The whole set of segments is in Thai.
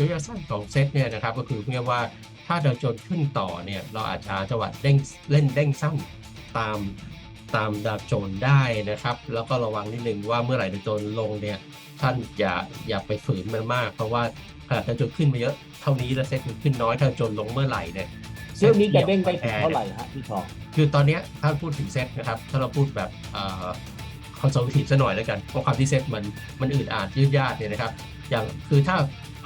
ระยะสั้นของเซตเนี่ยนะครับก็คือเรียกว่าถ้าดาวโจนส์ขึ้นต่อเนี่ยเราอาจจะหาจังหวะเด้งเล่นเด้งสั้นตามตามดาวโจนส์ได้นะครับ แล้วก็ระวังนิดนึงว่าเมื่อไหร่ดาวโจนส์ลงเนี่ยท่านอย่าอย่าไปฝืนมันมาก เพราะว่าขนาดดาวโจนส์ขึ้นมาเยอะเท่านี้แล้วเซตมันขึ้นน้อยถ้าดาวโจนส์ลงเมื่อไหร่เนี่ยเรื่องนี้จะเด้งไปแพ้ถึงเท่าไหร่ฮะพี่ชองคือตอนเนี้ยถ้าพูดถึงเซตนะครับถ้าเราพูดแบบ คอนโซลทีฟซะหน่อยแล้วกันเพราะความที่เซตมันมันอืดอาดยืดยาดเนี่ยนะครับอย่างคือถ้า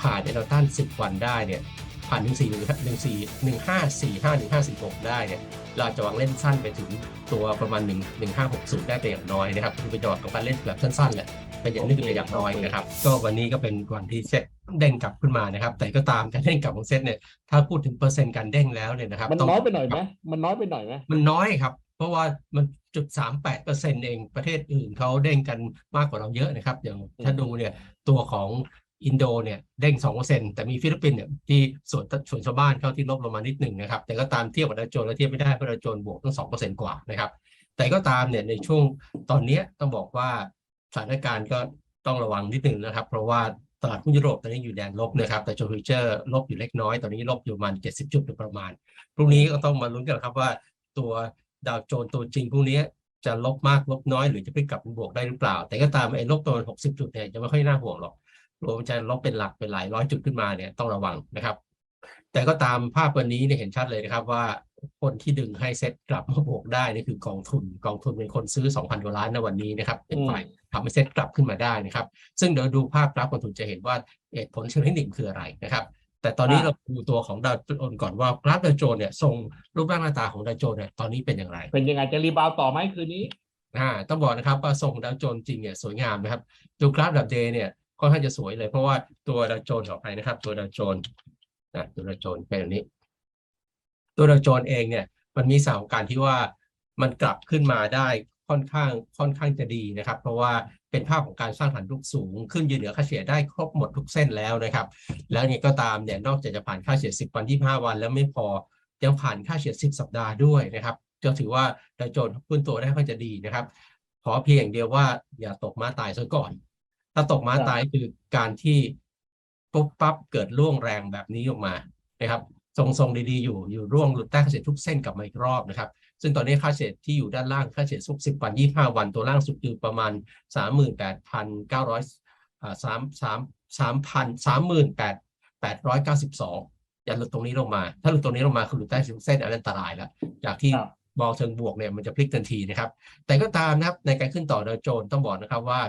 ผ่านในแนวต้าน10 วันได้เนี่ยผ่าน1 4 1 1 4 1 5 4 5 1 5 4 6 ได้เนี่ยเราจะวางเล่นสั้นไปถึงตัวประมาณ 1 1 5 6 0 ได้เป็นอย่างน้อยนะครับคือประโยชน์ของการเล่นแบบสั้นๆแหละเป็นอย่างนึกเป็นอย่างน้อยนะครับ ก็วันนี้ก็เป็นวันที่เซตเด้งกลับขึ้นมานะครับ แต่ก็ตามการเด้งกลับของเซตเนี่ยถ้าพูดถึงเปอร์เซ็นต์การเด้งแล้วเนี่ยนะครับมันต้งน้อยไปหน่อยไหมมันน้อยไปหน่อยไหมมันน้อยครับ เพราะว่ามันจุดสามแปดเปอร์เซ็นต์เองประเทศอื่นเขาเด้งกันมากกว่าเราเยอะนะครับ อย่างถ้าดูเนี่ยตัวของอินโดเนี่ยเด้งสองเปอร์เซ็นต์แต่มีฟิลิปปินส์เนี่ยที่ส่วนส่วนชาวบ้านเข้าที่ลบลงมานิดหนึ่งนะครับ แต่ก็ตามเทียบกับดาวโจนส์แล้วเทียบไม่ได้เพราะดาวโจนส์บวกตั้งสองเปอร์เซ็นต์กว่านะครับแต่ก็ตามเนี่ยในช่วงตอนนี้ต้องบอกว่าสถานการณ์ก็ต้องระวังนิดหนึ่งนะครับ เพราะว่าตลาดหุ้นยุโรปตอนนี้อยู่แดนลบนะครับ แต่โจฟิเจอร์ลบอยู่เล็กน้อย ตอนนี้ลบอยู่ประมาณ 70 จุดโดยประมาณ พรุ่งนี้ก็ต้องมาลุ้นกันครับว่าตัว ดาวโจนส์ตัวจริงพรุ่งนี้จะลบมากลบน้อยหรือจะพลิกกลับเป็นบวกได้หรือเปล่า แต่ก็ตามไอ้ลบตัวหกสิบจุดเนี่ยจะไม่ค่อยน่าห่วงหรอกรวมจะลบเป็นหลักเป็นหลายร้อยจุดขึ้นมาเนี่ยต้องระวังนะครับ แต่ก็ตามภาพวันนี้เนี่ยเห็นชัดเลยนะครับว่าคนที่ดึงให้เซ็ตกลับมาบวกได้นี่คือกองทุนกองทุนเป็นคนซื้อ 2,000กว่าล้านในวันนี้นะครับเป็นฝ่ายทำให้เซ็ตกลับขึ้นมาได้นะครับ ซึ่งเดี๋ยวดูภาพกราฟกองทุนจะเห็นว่าเหตุผลเชิงเทคนิคคืออะไรนะครับ แต่ตอนนี้เราดูตัวของดาวโจนส์ก่อนว่ากราฟดาวโจนส์เนี่ยทรงรูปร่างหน้าตาของดาวโจนส์เนี่ยตอนนี้เป็นอย่างไร เป็นยังไงจะรีบาวด์ต่อไหมคืนนี้อ่าต้องบอกนะครับว่าทรงดาวโจนส์จริงเนี่ยสวยงามนะครับดูกราฟดับเดย์เนี่ยค่อนข้างจะสวยเลย เพราะว่าตัวดาวโจนส์ขออภัยนะครับ ตัวดาวโจนส์นะตัวดาวโจนส์เป็นแบบนี้ ตัวดาวโจนส์เองเนี่ย มันมีสาวการที่ว่ามันกลับขึ้นมาได้ ค่อนข้างค่อนข้างจะดีนะครับ เพราะว่าเป็นภาพของการสร้างฐานลูกสูง ขึ้นยืนเหนือค่าเฉลี่ยได้ครบหมดทุกเส้นแล้วนะครับ แล้วนี่ก็ตามเนี่ยนอกจากจะผ่านค่าเฉลี่ย10 วัน 25 วัน แล้วไม่พอยังผ่านค่าเฉลี่ย10 สัปดาห์ด้วยนะครับก็ถือว่าดาวโจนส์พื้นตัวได้ค่อนจะดีนะครับ ขอเพียงเดียวว่าอย่าตกม้าตายซะก่อน ถ้าตกม้าตายคือการที่ปุ๊บปั๊บเกิดร่วงแรงแบบนี้ออกมานะครับ ทรงๆดีๆอยู่อยู่ร่วงหลุดใต้ค่าเฉลี่ยทุกเส้นกลับมาอีกรอบนะครับ ซึ่งตอนนี้ค่าเฉลี่ยที่อยู่ด้านล่างค่าเฉลี่ยสุกสิบวันยี่ห้าวัน ตัวล่างสุดคือประมาณสามหมื่นแปดพันเก้าร้อยอ่าสามสามสามพันสามหมื่นแปดแปดร้อยเก้าสิบสองอย่าหลุดตรงนี้ลงมา ถ้าหลุดตรงนี้ลงมาคือหลุดใต้เส้นอันนั้นอันตรายแล้ว จากที่ครับมองเชิงบวกเนี่ยมันจะพลิกทันทีนะครับ แต่ก็ตามนะครับในการขึ้นต่อดาวโจนส์ต้องบอกนะครับว่า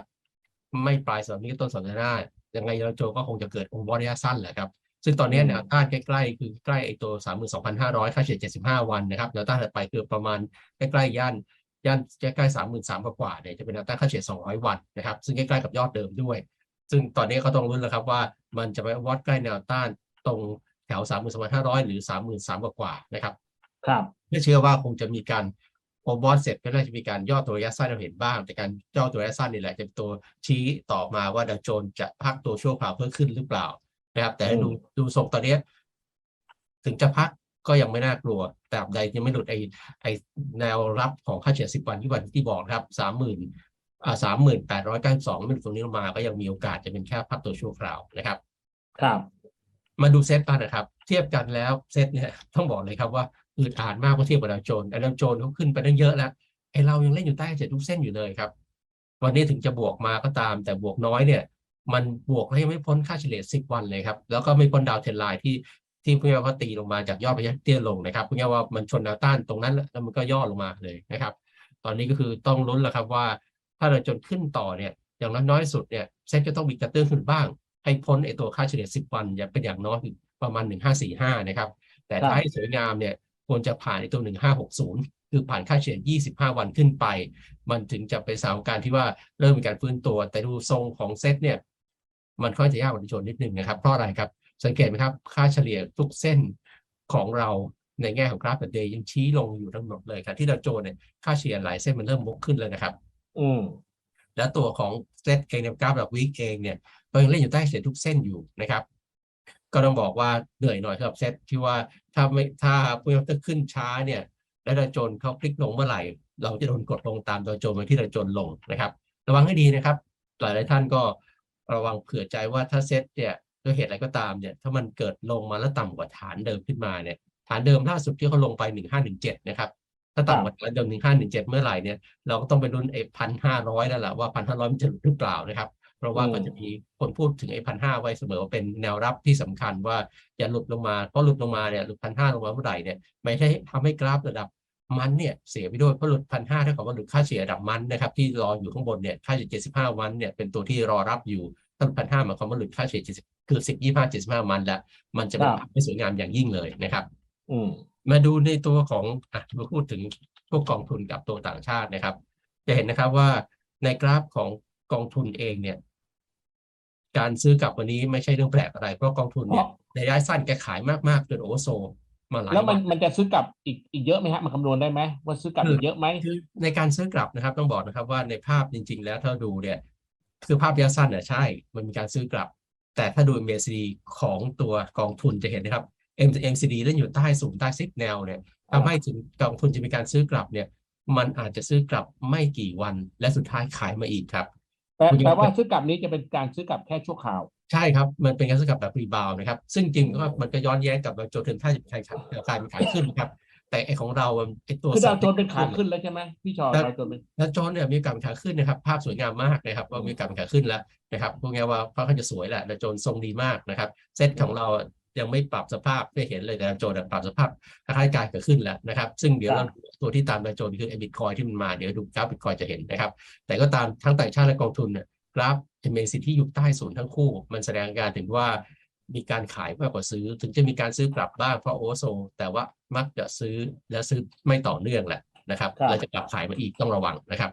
ไม่ปลายสัปดาห์นี้ก็ต้นสัปดาห์หน้ายังไงดาวโจนส์ก็คงจะเกิดองค์ระยะสั้นแหละครับ ซึ่งตอนนี้อืมแนวต้านใกล้ๆ คือใกล้ไอ้ตัว 32,500 ค่าเฉลี่ย75 วันนะครับแนวต้านถัดไปคือประมาณใกล้ๆย่านย่านใกล้ๆ33,000กว่าๆเนี่ยจะเป็นแนวต้านค่าเฉลี่ย200 วันนะครับ ซึ่งใกล้ๆกับยอดเดิมด้วย ซึ่งตอนนี้เขาต้องรุ้นแล้วครับว่ามันจะไปวัดใกล้แนวต้านตรงแถว32,500 หรือ 33,000กว่าๆนะครับ ครับไม่เชื่อว่าคงจะมีการพอบอสเสร็จก็น่าจะมีการย่อตัวระยะสั้นเราเห็นบ้าง แต่การย่อตัวระยะสั้นนี่แหละจะเป็นตัวชี้ต่อมาว่าดาวโจนส์จะพักตัวชั่วคราวเพิ่มขึ้นหรือเปล่า นะครับ แต่อืมดูดูทรงตอนเนี้ยถึงจะพักก็ยังไม่น่ากลัวแต่ใดยังไม่หลุดไอไอแนวรับของค่าเฉลี่ยสิบวันที่วันที่บอกนะครับสามหมื่นอ่าสามหมื่นแปดร้อยเก้าสิบสองไม่หลุดตรงนี้ลงมา ก็ยังมีโอกาสจะเป็นแค่พักตัวชั่วคราวนะครับ ครับ มาดูเซตกันนะครับ เทียบกันแล้วเซตเนี่ยต้องบอกเลยครับว่าอืดอาดมากเมื่อเทียบกับดาวโจนส์แต่ดาวโจนส์เขาขึ้นไปตั้งเยอะแล้วไอเรายังเล่นอยู่ใต้เจ็ดทุกเส้นอยู่เลยครับ วันนี้ถึงจะบวกมาก็ตาม แต่บวกน้อยเนี่ย มันบวกแล้วยังไม่พ้นค่าเฉลี่ย 10 วันเลยครับ แล้วก็ไม่พ้นดาวเทรนไลน์ที่ที่พื่อว่าตีลงมาจากยอดระยะเตี้ยลงนะครับพื่อว่ามันชนแนวต้านตรงนั้นแล้วมันก็ย่อลงมาเลยนะครับ ตอนนี้ก็คือต้องลุ้นแล้วครับว่า ถ้าเราจนขึ้นต่อเนี่ยอย่างน้อยๆสุดเนี่ยเซ็ตจะต้องมีกระเตื้องขึ้นบ้าง ให้พ้นไอตัวค่าเฉลี่ย 10 วันอย่าเป็นอย่างน้อยคือประมาณ 1545 นะครับ แต่ถ้าให้สวยงามเนี่ยควรจะผ่านไอตัว 1560 คือผ่านค่าเฉลี่ย 25 วันขึ้นไป มันถึงจะเป็นสานการที่ว่าเริ่มมีการฟื้นตัวแต่ดูทรงของเซตเนี่ย มันค่อนจะยากกว่าดาวโจนส์นิดนึงนะครับ เพราะอะไรครับ สังเกตไหมครับ ค่าเฉลี่ยทุกเส้นของเราในแง่ของกราฟเดย์ยังชี้ลงอยู่ทั้งหมดเลยครับที่ดาวโจนส์เนี่ยค่าเฉลี่ยหลายเส้นมันเริ่มบกขึ้นเลยนะครับ อืมและตัวของเซตเองในกราฟแบบวิกเองเนี่ยก็ยังเล่นอยู่ใต้เฉลี่ยทุกเส้นอยู่นะครับ ก็ต้องบอกว่าเหนื่อยหน่อยสำหรับเซตที่ว่าถ้าไม่ถ้าพวกนี้ขึ้นช้าเนี่ย และดาวโจนส์เขาพลิกลงเมื่อไหร่ เราจะโดนกดลงตามดาวโจนส์มาที่ดาวโจนส์ลงนะครับ ระวังให้ดีนะครับ หลายๆท่านก็ ระวังเผื่อใจว่าถ้าเซตเนี่ยโดยเหตุอะไรก็ตามเนี่ยถ้ามันเกิดลงมาแล้วต่ำกว่าฐานเดิมขึ้นมาเนี่ยฐานเดิมล่าสุดที่เขาลงไปหนึ่งห้าหนึ่งเจ็ดนะครับถ้าต่ำกว่าฐานเดิมหนึ่งห้าหนึ่งเจ็ดเมื่อไหร่เนี่ยเราก็ต้องไปลุ้นไอ้พันห้าร้อยแล้วแหละว่าพันห้าร้อยมันจะหลุดหรือเปล่านะครับ เพราะว่าก็จะมีคนพูดถึงไอ้พันห้าไว้เสมอว่าเป็นแนวรับที่สำคัญว่าอย่าหลุดลงมาเพราะหลุดลงมาเนี่ยหลุดพันห้าลงมาเมื่อไหร่เนี่ยไม่ใช่ทำให้กราฟระดับมันเนี่ยเสียไปด้วยเพราะหลุดพันห้าเท่ากับว่าหลุดค่าเฉลี่ยระดับมันนะครับที่รออยู่ข้างบนเนี่ยค่าเฉลี่ยเจ็ดสิบห้าวันเนี่ยเป็นตัวที่รอรับอยู่ ถ้าหลุดพันห้าหมายความว่าหลุดค่าเฉลี่ยเจ็ดสิบคือสิบยี่ห้าเจ็ดสิบห้าวันแล้วมันจะเป็นครับภาพที่สวยงามอย่างยิ่งเลยนะครับ อืมมาดูในตัวของอะมาพูดถึงพวกกองทุนกับตัวต่างชาตินะครับ จะเห็นนะครับว่าในกราฟของกองทุนเองเนี่ย การซื้อกลับวันนี้ไม่ใช่เรื่องแปลกอะไร เพราะกองทุนเนี่ยในระยะสั้นแกขายมากๆจนโอเวอร์โซลมาหลายแล้วมันวันมันจะซื้อกลับอีกอีกเยอะไหมฮะมันคำนวณได้ไหมว่าซื้อกลับคืออีอีกเยอะไหมคือในการซื้อกลับนะครับ ต้องบอกนะครับว่าในภาพจริง ๆ แล้วถ้าดูเนี่ย คือภาพระยะสั้นเนี่ยใช่ มันมีการซื้อกลับ แต่ถ้าดู MACD ของตัวกองทุนจะเห็นนะครับ M MCD เล่นอยู่ใต้สูงใต้ซิกแนวเนี่ยทำให้ถึงกองทุนจะมีการซื้อกลับเนี่ย มันอาจจะซื้อกลับไม่กี่วันและสุดท้ายขายมาอีกครับแต่คุณยังแปลว่าซื้อกลับนี้จะเป็นการซื้อกลับแค่ชั่วคราว ใช่ครับ มันเป็นการซื้อกลับแบบรีบาวนะครับ ซึ่งจริงก็มันก็ย้อนแย้งกับดาวโจนส์ถึงถ้าจะขายขายขายมันขายขึ้นนะครับ แต่ไอของเรามันไอตัวคือดาวโจนสเป็นขาขึ้ขึ้นแล้วใช่ไหมพี่ชอครับดาวโจนเป็นดาวโจนส์เนี่ยมีโอกาสเป็นขาขึ้นนะครับ ภาพสวยงามมากนะครับ ว่ามีโอกาสเป็นขาขึ้นแล้วนะครับพวกนี้ว่าค่อนข้างจะสวยแหละดาวโจนส์ทรงดีมากนะครับ เซตของเรายังไม่ปรับสภาพไม่เห็นเลยแต่ดาวโจนส์ปรับสภาพคล้ายๆการเกิดขึ้นแล้วนะครับ ซึ่งเดี๋ยวเราตัวที่ตามดาวโจนส์คือไอบิตคอยที่มันมาเดี๋ยวดูกราฟบิตคอยจะเห็นนะครับ แต่ก็ตามทั้งต่างชาติและกองทุนเนี่ยกราฟ MACD ที่อยู่ใต้ศูนย์ทั้งคู่ มันแสดงอาการถึงว่า มีการขายมากกว่าซื้อ ถึงจะมีการซื้อกลับบ้างเพราะโอเวอร์โซลแต่ว่ามักจะซื้อและซื้อไม่ต่อเนื่องแหละนะครับแล้วจะกลับขายมาอีกต้องระวังนะครับ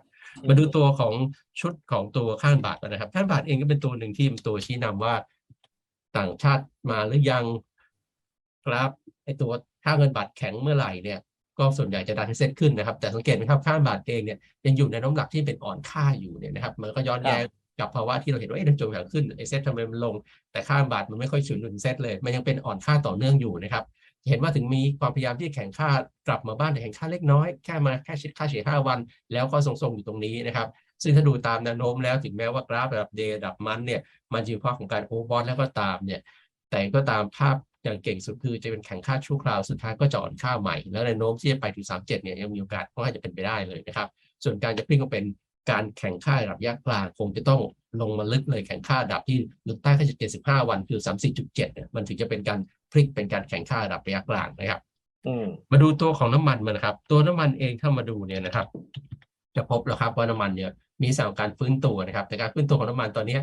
มาดูตัวของชุดของตัวข้างบาทกันนะครับข้างบาทเองก็เป็นตัวหนึ่งที่เป็นตัวชี้นำว่าต่างชาติมาหรือยังครับไอตัวค่าเงินบาทแข็งเมื่อไหร่เนี่ยก็ส่วนใหญ่จะดันให้เซ็ตขึ้นนะครับ แต่สังเกตไหมครับค่าบาทเองเนี่ยยังอยู่ในน้ำหนักที่เป็นอ่อนค่าอยู่เนี่ยนะครับ มันก็ย้อนแย้ง กับภาวะที่เราเห็นว่าเอ๊ะดาวโจนส์แข็งขึ้นไอเซ็ตทำไมมันลง แต่ค่าบาทมันไม่ค่อยฉุนหนุนเซ็ตเลย มันยังเป็นอ่อนค่าต่อเนื่องอยู่นะครับเห็นว่าถึงมีความพยายามที่แข่งค่ากลับมาบ้านแต่แข่งค่าเล็กน้อยแค่มาแค่ชิดค่าเฉลี่ยห้าวัน แล้วก็ทรงๆอยู่ตรงนี้นะครับซึ่งถ้าดูตามแนวโน้มแล้วถึงแม้ว่ากราฟระดับเดย์ระดับมันเนี่ยมันจะมีภาพของการโอเวอร์บอทแล้วก็ตามเนี่ยแต่ก็ตามภาพอย่างเก่งสุดคือจะเป็นแข่งค่าชั่วคราวสุดท้ายก็จะอ่อนค่าใหม่ แล้วแนวโน้มที่จะไปถึง37เนี่ยยังมีโอกาสก็อาจจะเป็นไปได้เลยนะครับส่วนการจะพลิกก็เป็น การแข่งค่าระดับระยะกลางคงจะต้องลงมาลึกเลยแข่งค่าระดับที่ลึกใต้ค่าเฉลี่ย75วันคือ34.7เนี่ยมันถึงจะเป็นการพลิกเป็นการแข่งค่าระดับระยะกลางนะครับมาดูตัวของน้ำมันมันนะครับ ตัวน้ำมันเองถ้ามาดูเนี่ยนะครับ จะพบแล้วครับว่าน้ำมันเนี่ยมีสถาการฟื้นตัวนะครับ แต่การฟื้นตัวของน้ำมันตอนนี้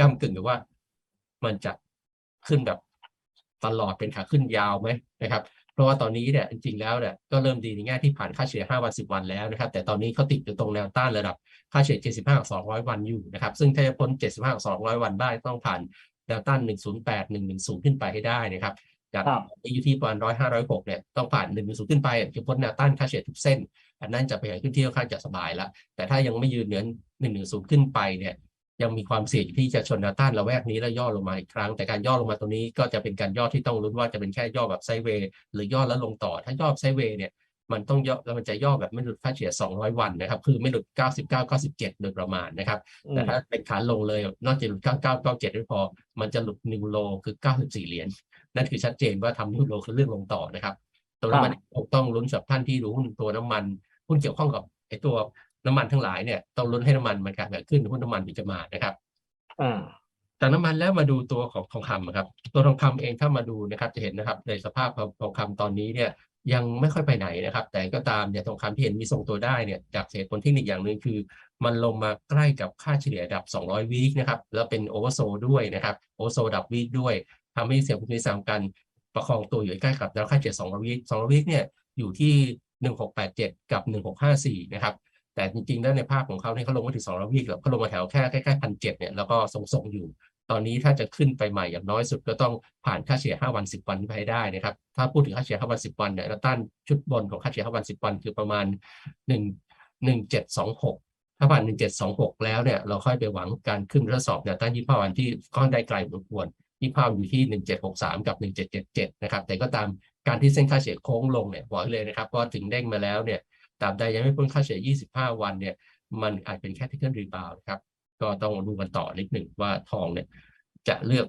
กำกึ่งกับว่า มันจะขึ้นแบบตลอดเป็นขาขึ้นยาวไหมนะครับเพราะว่าตอนนี้เนี่ยจริงๆแล้วเนี่ยก็เริ่มดีในแง่ที่ผ่านค่าเฉลี่ย5วัน10 วันแล้วนะครับ แต่ตอนนี้เขาติดอยู่ตรงแนวต้านระดับ ค่าเฉลี่ย 75 กับ 200 วันอยู่นะครับ ซึ่งถ้าจะพ้น 75 กับ 200 วันได้ต้องผ่านแนวต้าน 108 110 ขึ้นไปให้ได้นะครับ จากครับอยู่ที่ประมาณร้อยห้าร้อยหกเนี่ย ต้องผ่านหนึ่งศูนย์ขึ้นไปจะพ้นแนวต้านค่าเฉลี่ยทุกเส้น อันนั้นจะไปอย่างขึ้นที่ค่อนข้างจะสบายละ แต่ถ้ายังไม่ยืนเหนือหนึ่งหนึ่งศูนย์ขึ้นไปเนี่ย ยังมีความเสี่ยงที่จะชนแนวต้านระแวกนี้แล้วย่อลงมาอีกครั้ง แต่การย่อลงมาตรงนี้ก็จะเป็นการย่อที่ต้องลุ้นว่าจะเป็นแค่ย่อแบบไซด์เวย์หรือย่อแล้วลงต่อ ถ้าย่อไซด์เวย์เนี่ย มันต้องย่อแล้วมันจะย่อแบบไม่หลุดค่าเฉลี่ย 200 วันนะครับ คือไม่หลุด 99 97 โดยประมาณนะครับอืแต่มถ้าเป็นขาลงเลย นอกจากหลุด 99 97ไม่พอ มันจะหลุดนิวโลคือ 94 เหรียญ นั่นคือชัดเจนว่าทำนิวโลคือเรื่องลงต่อนะครับ ตัวน้ำมันคงต้องลุ้นสำหรับท่านที่รู้หุ้นตัวน้ำมัน หุ้นเกี่ยวข้องกับไอ้ตัวน้ำมันทั้งหลายเนี่ยต้องลุ้นให้น้ำมันมันการขึ้นหุ้นน้ำมันถึงจะมานะครับอ่าจากน้ำมันแล้วมาดูตัวของทองคำอะครับ ตัวทองคำเองถ้ามาดูนะครับ จะเห็นนะครับ ในสภาพของทองคำตอนนี้เนี่ย ยังไม่ค่อยไปไหนนะครับ แต่ก็ตามเนี่ยทองคำที่เห็นมีทรงตัวได้เนี่ยจากเหตุผลเทคนิคอย่างหนึ่งคือ มันลงมาใกล้กับค่าเฉลี่ยดับ 200 วีคนะครับ แล้วเป็นโอเวอร์โซด้วยนะครับโอเวอร์โซดับวีคด้วยทำให้เสียงคุณสามกันประคองตัวอยู่ใกล้กับแนวค่าเฉลี่ย200 วีค200 วีคเนี่ยอยู่ที่ 1687 กับ 1654 นะครับแต่จริงๆแล้วในภาพของเขาเนี่ยเขาลงมาถึง200 วีคแล้วเขาลงมาแถวแค่ใกล้ๆพันเเนี่ยแล้วก็ทรงๆอยู่ ตอนนี้ถ้าจะขึ้นไปใหม่อย่างน้อยสุดก็ต้องผ่านค่าเฉลี่ย 5 วัน 10 วันไปให้ได้นะครับ ถ้าพูดถึงค่าเฉลี่ย 5 วัน 10 วันเนี่ยแล้วต้านชุดบนของค่าเฉลี่ย 5 วัน 10 วัน คือประมาณ 1 1726 ถ้าผ่าน 1726 แล้วเนี่ยเราค่อยไปหวังการขึ้นทดสอบแนวต้าน25วันที่ค่อนได้ไกลพอสมควร25อยู่ที่ 1763 กับ 1777 นะครับ แต่ก็ตามการที่เส้นค่าเฉลี่ยโค้งลงเนี่ยบอกเลยนะครับว่าถึงเด้งมาแล้วเนี่ยตาบใดยังไม่พ้นค่าเฉลี่ย 25 วันเนี่ยมันอาจเป็นแค่ technical rebound ครับ ก็ต้องดูกันต่อนิดหนึ่งว่าทองเนี่ย จะเลือก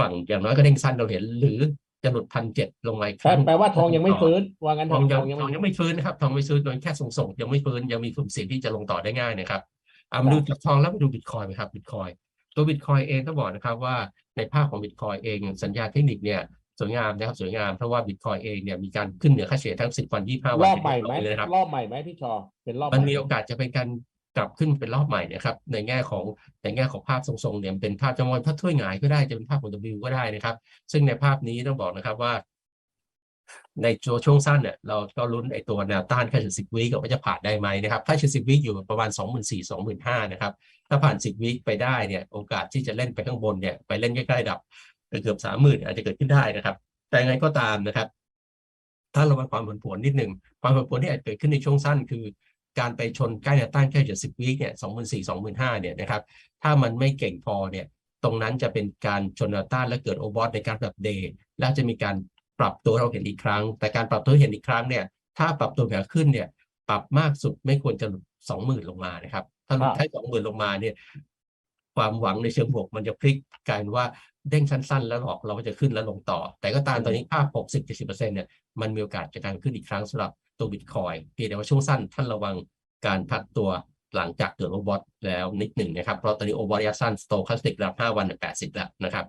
ฝั่งอย่างน้อยก็เด้งสั้นเราเห็น หรือจะหลุดพันเจ็ดลงมาอีกคแปลรั้งแปลว่าทองยังไม่ฟื้นว่างั้นเถทองอะยังทองยังทองไม่ยังไม่ฟื้นนะครับทองไม่ฟื้นโดยแค่ส่งๆยังไม่ฟื้นยังมีกลุ่มเสี่ยงที่จะลงต่อได้ง่ายนะครับเอามาดูจากทองแล้วมาดูบิตคอยน์ไหมครับบิตคอยตัวบิตคอยเองต้องบอกนะครับว่าในภาพของบิตคอยเองสัญญาณเทคนิคเนี่ยสวยงามนะครับสวยงามเพราะว่าบิตคอยเองเนี่ยมีการขึ้นเหนือค่าเฉลี่ยทั้ง 10 วัน 25รวันอบใหม่ไหมเลยนะครับรอบใหม่ไหมพี่ชอเป็นรอบมันใหมีโอกาสจะเป็นการ กลับขึ้นเป็นรอบใหม่นะครับในแง่ของในแง่ของภาพทรงๆเนี่ยเป็นภาพจำลองภาพถ้วยหงายก็ได้จะเป็นภาพของ W ก็ได้นะครับ ซึ่งในภาพนี้ต้องบอกนะครับว่า ในช่วงสั้นเนี่ยเราก็ลุ้นไอตัวแนวต้านค่าเฉลี่ย10วิก็ว่าจะผ่านได้ไหมนะครับค่าเฉลี่ย10วิอยู่ประมาณ 24,000 25,000นะครับถ้าผ่าน10วิไปได้เนี่ยโอกาสที่จะเล่นไปข้างบนเนี่ยไปเล่นใกล้ๆดับเกือบ30,000อาจจะเกิดขึ้นได้นะครับ แต่ยังไงก็ตามนะครับถ้าเระวังความผันผวนนิดหนึ่งความผันผวนที่อาจเกิดขึ้นในช่วงสั้น คือ การไปชนใกล้แนวต้านแค่จะสิบวิเนี่ยสองหมื่นสี่สองหมื่นห้าเนี่ยนะครับถ้ามันไม่เก่งพอเนี่ยตรงนั้นจะเป็นการชนแนวต้านและเกิดโอบอทในการแบบเดย์และจะมีการปรับตัวเราเห็นอีกครั้ง แต่การปรับตัวเห็นอีกครั้งเนี่ยถ้าปรับตัวแบบขึ้นเนี่ยปรับมากสุดไม่ควรจะหลุดสองหมื่นลงมานะครับถ้าหลุดแค่สองหมื่นลงมาเนี่ยความหวังในเชิงบวกมันจะพลิกกลายเป็นว่าเด้งสั้น ๆ แล้วหลอกเราก็จะขึ้นแล้วลงต่อ แต่ก็ตามตอนนี้ภาพ 60-70%เนี่ยมันมีโอกาสจะการขึ้นอีกครั้งสำหรับ ตัวบิตคอยเพียงแต่ว่าช่วงสั้นท่านระวังการพักตัวหลังจากเกิดโอบอทแล้วนิดหนึ่งนะครับ เพราะตอนนี้โอบอทระยะสั้นสโตคาสติกระดับ5วันแปดสิบแล้วนะครับ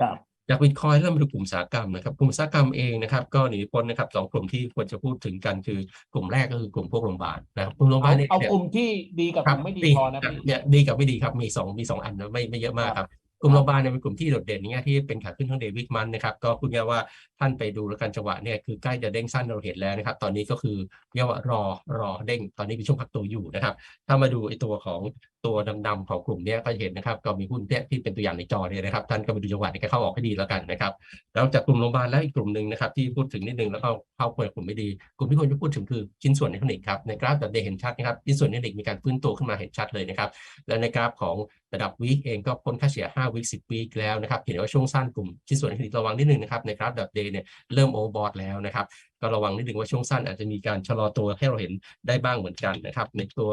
ครับจากบิตคอยเริ่มมาดูกลุ่มอุตสาหกรรมนะครับกลุ่มอุตสาหกรรมเองนะครับ ก็หนีไม่พ้นนะครับสองกลุ่มที่ควรจะพูดถึงกันคือกลุ่มแรกก็คือกลุ่มพวกโรงพยาบาลนะครับกลุ่มโรงพยาบาเอาลเนี่ยเอากลุ่มที่ดีกับคกรับลุ่มไม่ดีดีพอนะครับพี่เนี่ยดีกับไม่ดีครับมีสองมีสองอันนะไม่ไม่เยอะมากครับ กลุ่มโรงพยาบาลเนี่ยเป็นกลุ่มที่โดดเด่นในแง่ที่เป็นขาขึ้นทั้งเดวิดมันนะครับก็พูดง่ายว่าท่านไปดูแล้วกันจังหวะเนี่ยคือใกล้จะเด้งสั้นเราเห็นแล้วนะครับ ตอนนี้ก็คือเรียกว่ารอรอเด้งตอนนี้เป็นช่วงพักตัวอยู่นะครับ ถ้ามาดูไอ้ตัวของตัวดำๆของกลุ่มเนี้ยก็เห็นนะครับ ก็มีหุ้นเนี่ยที่เป็นตัวอย่างในจอเนี่ยนะครับ ท่านก็ไปดูจังหวะในการเข้าออกให้ดีแล้วกันนะครับแล้วจากกลุ่มโรงพยาบาลแล้วอีกกลุ่มหนึ่งนะครับที่พูดถึงนิดนึงแล้วก็เข้าเปิดกลุ่มไม่ดี กลุ่มที่ควรจะพูดถึงคือชิ้นส่วนอิเล็กทรอนิกส์ครับในกราฟแบบเดย์เห็นชัดนะครับชิ้นส่วนอิเล็กทรอนิกส์มีการฟื้นตัวขึ้นมาเห็นชัดเลยนะครับและในกราฟของระดับวีคเองก็พ้นค่าเฉลี่ย5วีค10วีคแล้วนะครับเห็นว่าช่วงสั้นกลุ่มชิ้นส่วนอิเล็กทรอนิกส์ระวังนิดนึงนะครับในกราฟแบบเดย์เนี่ยเริ่มโอเวอร์บอทแล้วนะครับก็ระวังนิดนึงว่าช่วงสั้นอาจจะมีการชะลอตัวให้เราเห็นได้บ้างเหมือนกันนะครับในตัว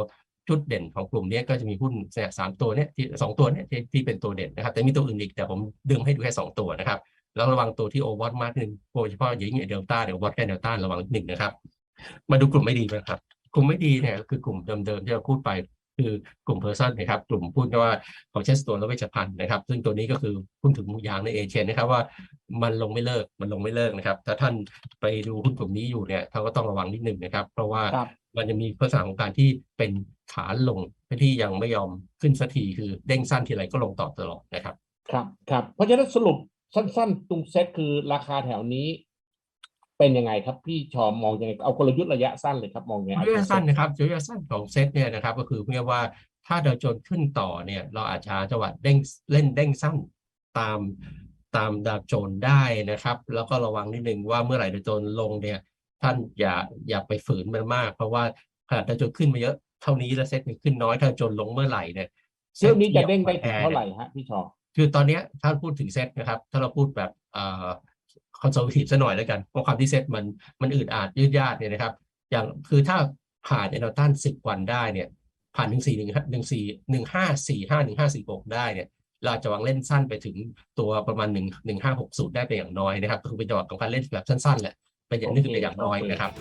จุดเด่นของกลุ่มนี้ก็จะมีหุ้นเนี่ยสามตัวเนี่ยที่สองตัวเนี่ยที่ที่เป็นตัวเด่นนะครับแต่มีตัวอื่นอีกแต่ผมดึงให้ดูแค่สองตัวนะครับแล้วระวังตัวที่โอเวอร์มากนิดนึงโดยเฉพาะอย่างยิ่งเดลต้าเดี๋ยววัดแค่เดลต้าระวังนิดนึงนะครับ มาดูกลุ่มไม่ดีนะครับกลุ่มไม่ดีเนี่ยคือกลุ่มเดิมๆที่เราพูดไป คือกลุ่มเพอร์ซันนะครับกลุ่มพูดว่าของเชสตัวและเวชภัณฑ์นะครับ ซึ่งตัวนี้ก็คือหุ้นถึงมูยางในเอเชียนะครับว่ามันลงไม่เลิกมันลงไม่เลิกนะครับ ถ้าท่านไปดูหุ้นกลุ่มนี้อยู่เนี่ยเขาก็ต้องระวังนิดหนึ่งนะครับ เพราะว่าครับมันจะมีลักษณะของการที่เป็นขาลงที่ยังไม่ยอมขึ้นสักทีคือเด้งสั้นทีไรก็ลงต่อตลอดนะครับ ครับครับเพราะฉะนั้นสรุปสั้น ๆ ตรงเซตคือราคาแถวนี้ เป็นยังไงครับพี่ชอมมองยังไงเอากลยุทธ์ระยะสั้นเลยครับมองยังไงระยะสั้นนะครับระยะสั้นของเซตเนี่ยนะครับก็คือเรียกว่าถ้าดาวโจนส์ขึ้นต่อเนี่ยเราอาจจะหาจังหวะเด้งเล่นเด้งสั้นตามตามดาวโจนส์ได้นะครับ แล้วก็ระวังนิดนึงว่าเมื่อไหร่ดาวโจนส์ลงเนี่ยท่านอย่าอย่าไปฝืนมันมาก เพราะว่าขนาดดาวโจนส์ขึ้นมาเยอะเท่านี้แล้วเซตมันขึ้นน้อยถ้าดาวโจนส์ลงเมื่อไหร่เนี่ยเที่ยวนี้จะเด้งได้ซตถึงที่เท่าไหร่ฮะพี่ชอคือตอนเนี้ยถ้าพูดถึงเซตนะครับ ถ้าเราพูดแบบเอ่อ คอนเซลทีฟซะหน่อยแล้วกันเพราะความที่เซ็ตมันมันอืดอาดยืดยาดเนี่ยนะครับ อย่างคือถ้าผ่านแนวต้านสิบวันได้เนี่ยผ่านหนึ่งสี่หนึ่งหนึ่งสี่หนึ่งห้าสี่ห้าหนึ่งห้าสี่หกได้เนี่ยเราจะวางเล่นสั้นไปถึงตัวประมาณหนึ่งหนึ่งห้าหกศูนย์ได้เป็นอย่างน้อยนะครับก็คือเป็นจังหวะของการเล่นแบบสั้นๆแหละเป็นอย่างนี้คือเป็นอย่างน้อยนะครับ